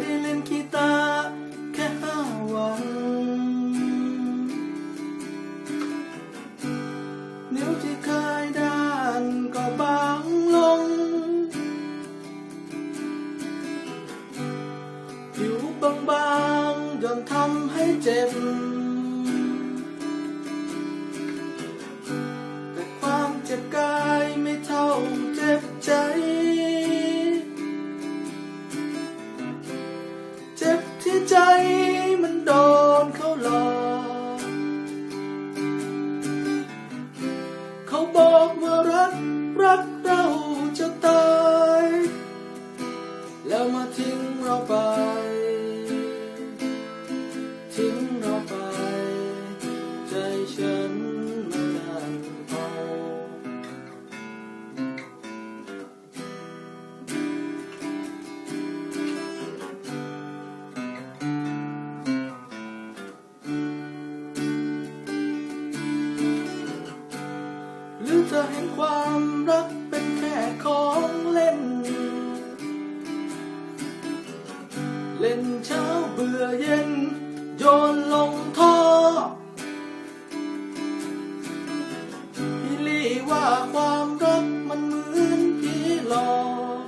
ได้เล่นกีตาร์แค่ห้าวัน นิ้วที่เคยด้านก็บางลง ผิวบางๆยังทำให้เจ็บ แต่ความเจ็บก็ ใจมันโดน อเธอเห็นความรักเป็นแค่ของเล่น เล่นเช้าเบื่อเย็น โยนลงท่อพี่ลี่ว่าความรักมันเหมือนผีหลอก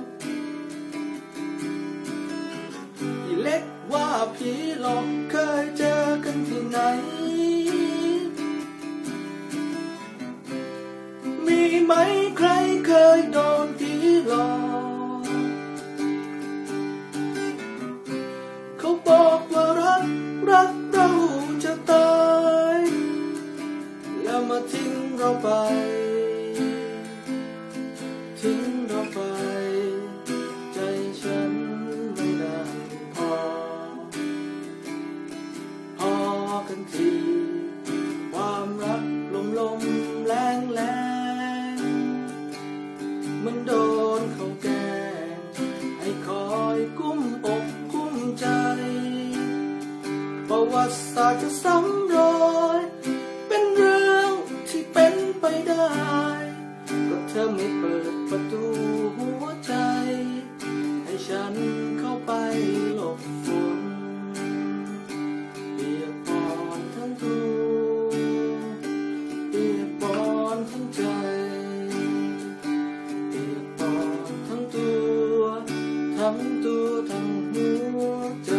พี่เล็กว่าผีหลอก ไหมใครเคยโดนผีหลอกเขาบอกว่ารักรักเราจะตาย แล้วมาทิ้งเราไป วัติศาสตร์จะซ้ำรอย เป็นเรื่องที่เป็นไปได้ ก็เธอไม่เปิดประตูหัวใจ ให้ฉันเข้าไปหลบฝนเปียกปอนทั้งตัวเปียกปอนทั้งใจเปียกปอนทั้งตัว ทั้งตัวทั้งหัวใจ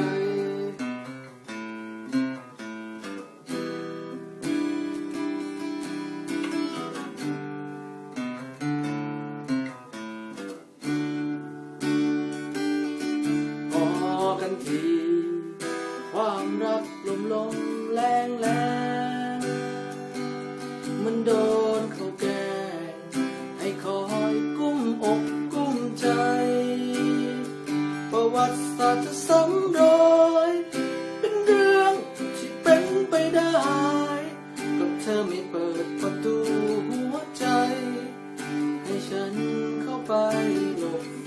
ทีความรักลมลมแรงแรงมันโดนเขาแกล้งให้คอยกุ้มอกกุ้มใจ ประวัติศาสตร์จะซ้ำรอยเป็นเรื่องที่เป็นไปได้ก็เธอไม่เปิดประตูหัวใจ ให้ฉันเข้าไปหลบ